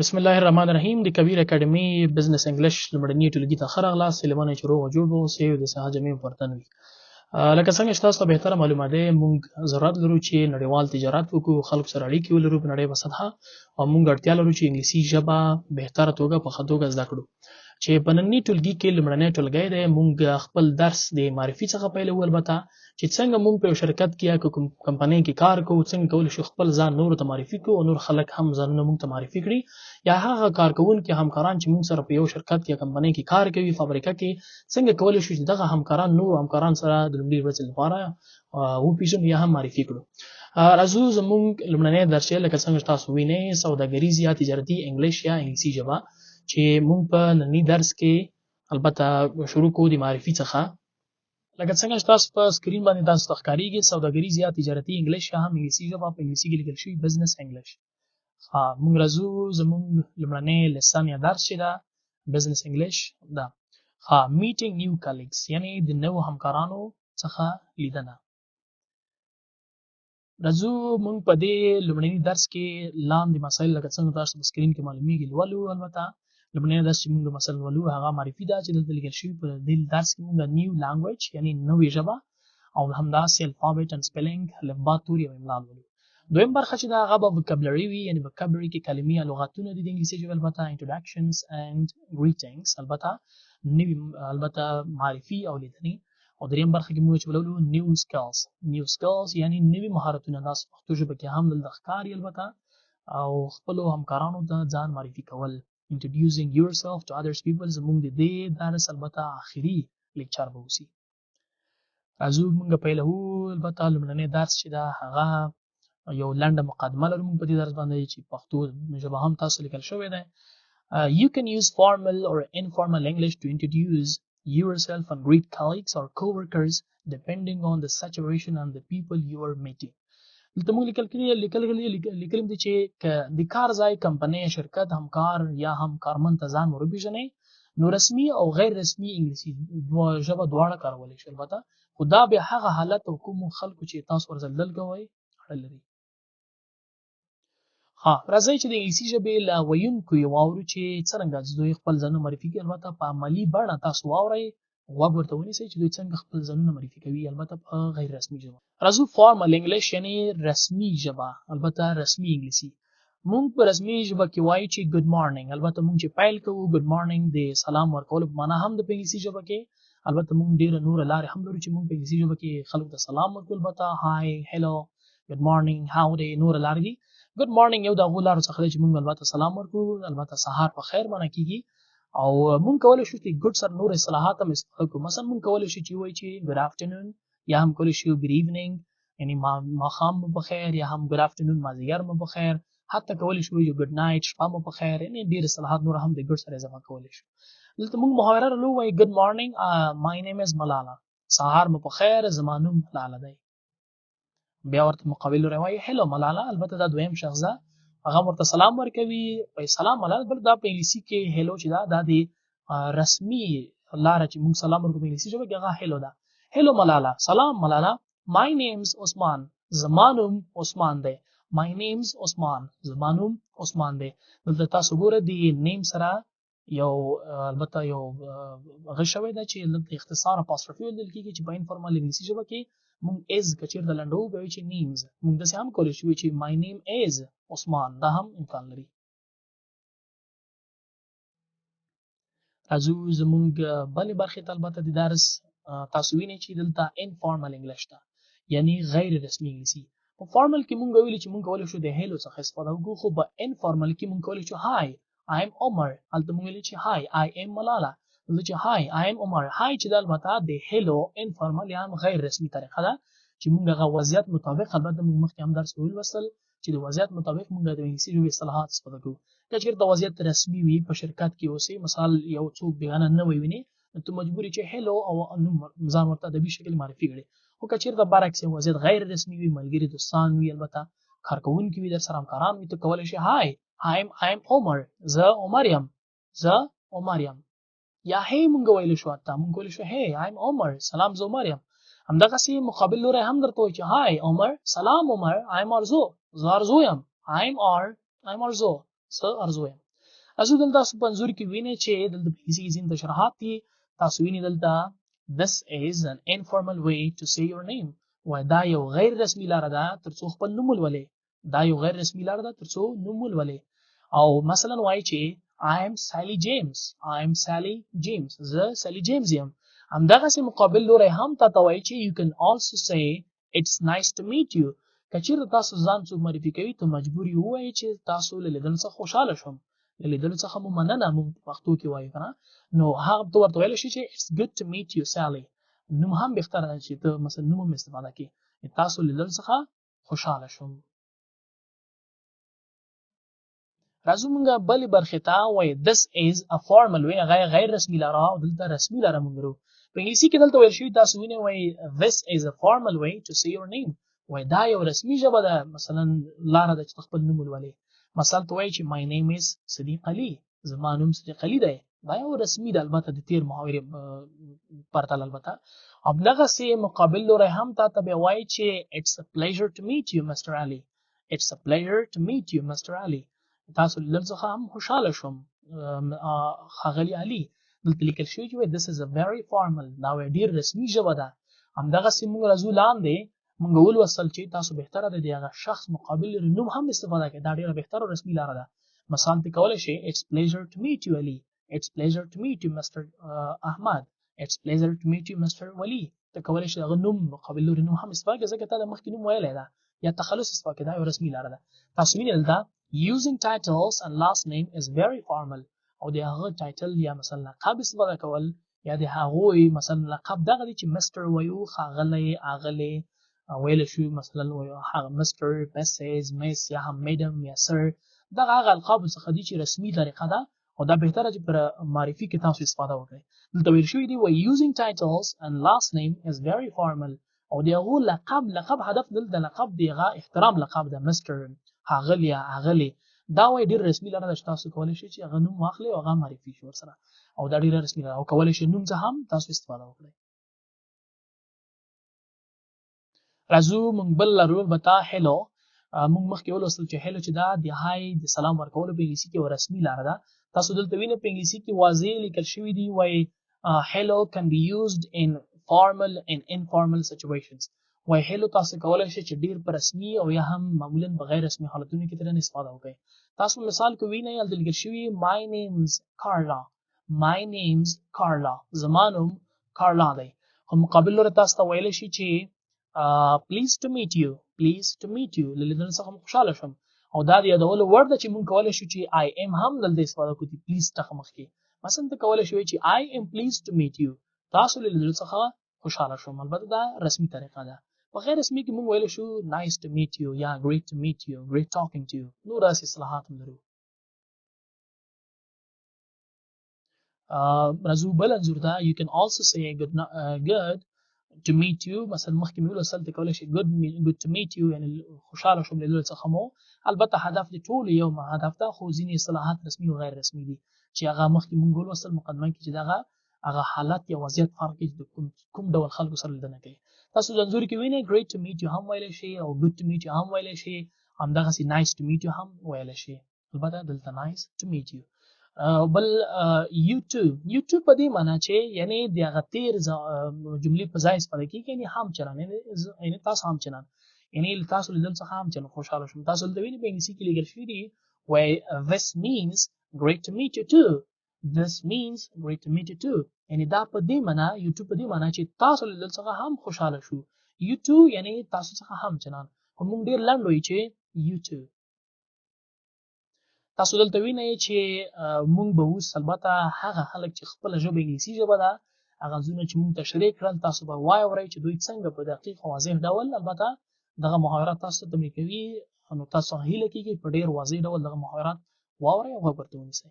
بسم الله الرحمن الرحیم د کبیر اکیډمي بزنس انګلیش لمړنۍ ټولګي ته ښه راغلاست سلیمانه چې روغ جوړ اوسئ او د صحت جمعې پرتن وي لکه څنګه چې تاسو ته بهتره معلومه ده موږ ضرورت لرو چې نړیوال تجارت وکړو خلکو سره اړیکې ولرو په نړۍ په سطحه او موږ اړتیا لرو چې انګلیسي ژبه بهتره توګه په ښه توګه زده کړو چې په ننني ټولګي کې لومړنی ټولګی دی موږ خپل درس د معرفي څخه پیلوو البته چې څنګه موږ په شرکت کې یا کوم کمپنۍ کې کار کوو څنګه کولی شو خپل ځان نورو ته معرفي کړو او نور خلک هم ځانونه موږ ته معرفي کړي. یا هغه کارکوونکي همکاران چې موږ سره په یو شرکت کې کمپنۍ کې کار کوي فابریکه کې څنګه کولی شو چې دغه همکاران نور همکاران سره د لومړي ورځې لپاره وپېژنو یا هم معرفي کړو. راځو زموږ لومړنی درس لکه څنګه تاسو وینئ سوداګریز یا تجارتي انګلیش یا انګلیسي ژبه چې موږ په ننني درس کې البته شروع کوو د معرفي څخه. لکه څنګه چې تاسو په سکرین باندې تاسو ښکاریږي سوداګریز یا تجارتي انګلیش یا هم انګلیسي ژبه په انګلیسي کې لیکل شوی بزنس انګلیش ها موږ راځو زموږ لومړنی لسن یا درس چې ده بزنس انګلیش ده. ها میټینګ نیو کلیګز یعنی د نوو همکارانو څخه لیدنه. راځو موږ په دې لومړني درس کې لاندې مسایل لکه څنګه تاسو په سکرین کې معلومیږي لولو البته لومړنی درس چې موږ مثلا ولو هغه معرفي ده چې دلته لیکل شوي په دې درس کې موږ نیو لانګویج یعنی نوې ژبه او همداسې الفابet and spelling الفبا توري او املا ولو دویم برخه چې دا هغه به vocabulary وي یعنی vocabulary کې کلمې یا لغاتونه دي د انګلیسي ژبې البته introductions and greetings البته نوې البته معرفي او لیدنې او دریم برخه کې موږ چې ولولو نیو سکلز نیو سکلز یعنی نوې مهارتونه داس پښتو ژبه کې هم دلته ښکاري البته. او خپل همکارانو ته ځان معرفي کول introducing yourself to others people زموږ د دې درس البته آخري لیکچر به وسی راځو موږ پیلو البته لومړنی درس چې دا هغه یو لنډه مقدمه لرو موږ په دې درس باندې چې پښتو ژبه هم تاسو لیکل شوې ده Uh, you can use formal or informal English to introduce yourself and greet colleagues or co-workers depending on the situation and the people you are meeting. دلته موږ لیکل کړي لیکل کړي لیکل دي چې د کار ځای کمپنۍ شرکت همکار یا هم کارمند ته ځان ورپېژنئ نو رسمي او غیر رسمي انګلیسي ژبه دواړه کارولای شي البته. خو دا بیا هغه حالت او کومو خلکو چې تاسو ورزلدل کوئ اړه لري. ها راځئ چې د انګلیسي ژبې له ویونکو یې واورو چې څرنګه دوی خپل ځانونه معرفي کوي البته په عملي بڼه تاسو واورئ غوږ ورته ونیسئ چې دوی څنګه خپل ځانونه معرفي کوي البته په غیر رسمي ژبه. راځو فارمل انګلیش یعنی رسمي ژبه البته رسمي انګلیسي. مونږ په رسمي ژبه کې وایو چې ګډ مارنینګ البته مونږ چې پیل کوو ګډ مارنینګ د سلام ورکولو په معنا هم د انګلیسي ژبه کې البته مونږ ډیره نور لارې هم لرو چې مونږ په انګلیسي ژبه کې خلکو ته سلام ورکول البته هاي هلو ګډ مارنینګ هاو دی نور لارې دي. ګډ مارنینګ یو د هغو لارو څخه چې مونږ البته سلام ورکوو البته سهار په خیر معنا کیږي او مونږ کولای شو چې ګډ سره نور اصطلاحات هم استفاده کړو. مثلا مونږ کولای شو چې وایو چې ګډ افټرنون یا هم کولای شو ګډ ایونینګ یعنی ماښام مو په خیر یا هم ګډ افټرنون مازدیګر مو په خیر. حتی کولای شو چې ګډ نایټ شپه مو په خیر یعنی ډیر اصطلاحات نور هم د ګډ سره اضافه کولای شو. دلته مونږ محاوره لرو وایي ګډ مارنینګ مای نیم از ملالا سهار مو په خیر زما نوم ملاله دی. بیا ورته مقابل لري وایي هلو ملاله البته دا دویم شخص ده هغه ورته سلام ورکوي په سلام ملاله بل دا په انګلیسي کې هلو چې دا د رسمي لار چې موږ سلام ورکوو په انګلیسي ژبه کې هغه هلو ده. هلو ملاله سلام ملاله مای نیمز عثمان زمانوم عثمان دی. مای نیمز عثمان زمانوم عثمان دی. دلته تاسو ګوره د نیم سره یو البته یو هغه شوی ده چې دلته اختصار اپاستروفي ویل کېږي چې په انفارمل انګلیسي ژبه کې مونږ از کچیر د لنډو به چې نیمز مونږ داسې هم کولی شو چې مای نیم از عثمان دا هم امکان لري. راځو زمونږ بلې برخې ته البته د درس تاسو وینئ چې دلته انفارمل انګلیش ده یعنی غیر رسمي انګلیسي. په فارمل کې مونږ ویلي چې مونږ کولی شو د هیلو څخه استفاده وکړو خو په انفارمل کې مونږ کولی شو هاي I am عمر هلته مونږ ویلي چې هاي I am ملاله دلته چې هاي I am عمر هاي چې د البته د هیلو انفارمل یا غیر رسمي طریقه ده چې مونږ هغه وضعیت مطابق البته مونږ مخکې هم درس ولوستل چې د وضعیت مطابق مونږ د انګلیسي ژبې اصطلاحات استفاده کوو که چېرته وضعیت رسمي وي په شرکت کې اوسئ مثال یو څوک بیانه نه ویني نو ته مجبور چې هلو او نوم ځان ورته ادبي شکل معرفي کړي خو که چېرته برعکس یو وضعیت غیر رسمي وي ملګري دوستان وي البته کارکوونکي وي در سره همکاران وي ته کولی شي هاي I'm I'm عمر زه عمر یم زه عمر یم یا هی مونږ ویلی شو حتی. مونږ ویلی شو هی I'm عمر سلام زه عمر یم همدغسې مقابل لوری هم درته وایي چې هاي عمر سلام عمر I'm ارزو زه ارزو یم. I'm R I'm ارزو زه ارزو یم. تاسو دلته انځور کې وینئ چې دلته کې ځینې تشریحات دي. تاسو وینئ دلته this is an informal way to say your name. وای دا یو غیر رسمي لار ده ترڅو خپل نوم ولولې دا یو غیر رسمي لار ده ترڅو نوم ولولې او مثلا وای چې I am Sally James. I am Sally James. زه Sally James یم. همدغسې مقابل لوری هم تا ته وایي چې can also say it's nice to meet you. که چیرته تاسو ځان څوک معرفي کوي ته مجبور یې ووایي چې تاسو له لیدلو څخه خوشحاله شوم. له لیدلو څخه مو مننه په پښتو کې وایو کنه؟ نو هغه ته ورته ویلی شي چې it's good to meet you Sally. نوم هم بهتره چې ته مثلا نوم استفاده کړي تاسو لیدلو څخه خوشحاله شوم راځو موږ بلې برخې ته وایي this is a formal way هغه غیر رسمي لاره او دلته رسمي لاره موږ لرو په انګلیسي کې دلته ویل شوي تاسو وینئ وایي this is a formal way to say your name. وایي دا یو رسمي ژبه ده مثلا لاره ده چې خپل نوم ولولې. مثلا ته وایي چې my name is صدیق علي زما نوم صدیق علي دی. دا یو رسمي ده البته د تیر محاورې پرتل البته. همدغسې مقابل لوری هم تا ته وایي چې it's a pleasure to meet you Mr. Ali. It's a pleasure to meet you Mr. Ali تاسو لیدل څخه هم خوشاله شوم. ښاغلي علي دلته لیکل شوي چې this is a very formal دا ډیر رسمي ژبه ده. همدغسې موږ راځو لاندې موږ ولوستل چې تاسو بهتره د هغه شخص مقابل نوم هم استفاده کړئ دا ډیره بهتره رسمي لاره ده. مثلا ته کولی شئ it's pleasure to meet you علي it's pleasure to meet you Mr. احمد it's pleasure to meet you Mr. ولی ته کولی شئ هغه نوم مقابل نوم هم استفاده کړئ ځکه د مخکې نوم ویلی ده. یا تخلص استفاده کړئ دا یو رسمي لاره ده. تاسو وینئ دلته using titles and last name is very formal. او د هغه ټایټل یا مثلا لقب استفاده کول یا د هغوی مثلا لقب دغه دی چې مستر وایو ښاغلی اغلی ویل شو مثلا هغه مستر مسز مس یا هم میډم یا سر دغه هغه القاب څخه دي چې رسمي طریقه ده او دا بهتره چې پر معرفي کې تاسو استفاده وکړئ. دلته ویل شوي دي و using titles and last name is very formal. او د هغو لقب لقب هدف دلته لقب دی هغه احترام لقب ده مستر هاغلی هاغلی دا وای ډیر رسمي لاره ده تاسو کولی شئ چې هغه نوم واخلئ او هغه معرفي شي ورسره. او دا ډیره رسمي لاره او کولی شئ نوم څخه هم تاسو استفاده وکړئ. راځو موږ بل لرو البته هلو موږ مخکې ولوستل چې هلو چې دا د هاي د سلام ورکولو په انګلیسي کې یو رسمي لاره ده. تاسو دلته وینئ په انګلیسي کې واضح لیکل شوي دي وایي hello can be used in formal and informal situations وای هلو تاسو کولای شئ چې ډیر په رسمي او یا هم معمولا په غیر رسمي حالتونو کې ترنه استفاده وکړئ تاسو مثال کې وینئ هلته لیکل شوي my name's Carla. My name's Carla. زما نوم کارلا دی. خو مقابل لوري تاسو ته ویلی شي چې to meet you. Please to meet you. له لیدلو څخه خوشحاله شوم او دا د یادولو وړ ده چې مونږ کولی شو چې I am هم دلته استفاده د please څخه مخکې. مثلا ته کولی شوی چې I am pleased to meet you. تاسو له لیدلو څخه خوشحاله شوم. البته دا رسمي طریقه ده رسمي کې مونږ ویلی شو nice to meet you یا great to meet you great talking to you. نور داسې اصطلاحات هم لرو راځو بل انځور ته you can also say good, uh, good to meet you. مثلا مخکې مې ولوستل ته کولی شي good, good to meet you یعنی خوشحاله شوم لیدلو څخه مو البتة هدف د ټولو یو هدف ده خو ځینې اصطلاحات رسمي أو غیر رسمي دي چې هغه مخکې مونږ ولوستل مقدمه چې دغه هغه حالت یا وضعیت فرق کوي د کوم کوم ډول خلکو سره لیدنه کوي. تاسو د انځور کې وینئ great to meet you هم ویلی شي او good to meet you هم ویلی شي همدغسې nice to meet you هم ویلی شي البته دلته nice to meet you. بل یوټیوب یوټیوب په دې معنی چې یعنی د هغه تیر جملې په ځای استفاده کیږي یعنی هم چلن یعنی تاسو هم چلن یعنی تاسو لیدل څخه هم چلن خوشاله شوم تاسو د ویني په انګلیسي کې لیکل شوی دی why this means great to meet you too this means great meet too یعنی دا په دې معنی یوټیوب په دې معنی چې تاسو لیدل څخه هم خوشاله شو. یوټیوب یعنی تاسو څخه هم چلن خو موږ ډیر لنډ وایو چې یوټیوب. تاسو دلته وینئ چې مونږ به اوس البته هغه خلک چې خپله ژبه انګلیسي ژبه ده هغه ځونه چې مونږ تشریح کړل تاسو به واورئ چې دوی څنګه په دقیق واضح ډول البته دغه محاورات تاسو ته کوي. نو تاسو هیله کیږي په ډیر واضح ډول دغه محاورات واورئ او ورته ونیسئ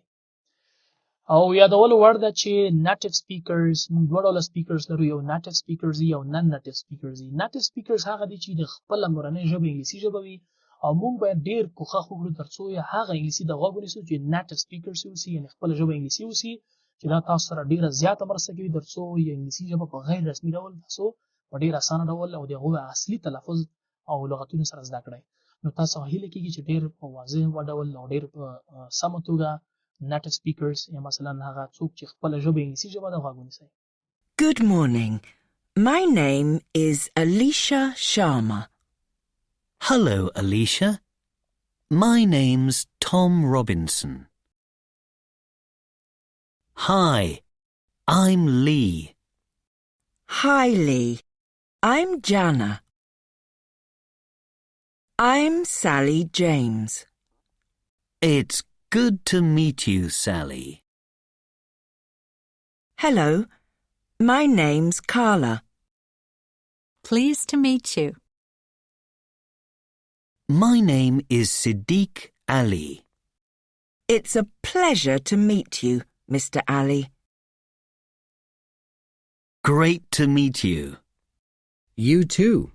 او یادولو وړ ده چې نټیو سپیکرز موږ دوه ډوله سپیکرز لرو یو نټیو سپیکرز او نن نټیو سپیکرز دي نټیو سپیکرز هغه دي چې د خپله مورنۍ ژبه انګلیسي ژبه وي او موږ باید ډیر کوښښ وکړو ترڅو هغه انګلیسي د غوږ ونیسو چې نټیو سپیکرز اوسي یعنې خپله ژبه انګلیسي اوسي چې دا تاسو سره ډیره زیاته مرسته کوي ترڅو یې انګلیسي ژبه په غیر رسمي ډول تاسو په ډیر اسانه ډول او د هغوی اصلي تلفظ او لغتونو سره زده کړئ. نو تاسو هیله کیږي چې ډیر په واضح ډول او ډیر په سمه توګه native speakers یا مثلا هغه څوک چې خپله ژبه انګلیسي ژبه ده غوږ ونیسئ Good morning. My name is Alicia Sharma. Hello, Alicia. My name's Tom Robinson. Hi, I'm Lee. Hi, Lee. I'm Jana. I'm Sally James. It's good to meet you, Sally. Hello. My name's Carla. Pleased to meet you. My name is Siddiq Ali. It's a pleasure to meet you, Mr. Ali. Great to meet you. You too.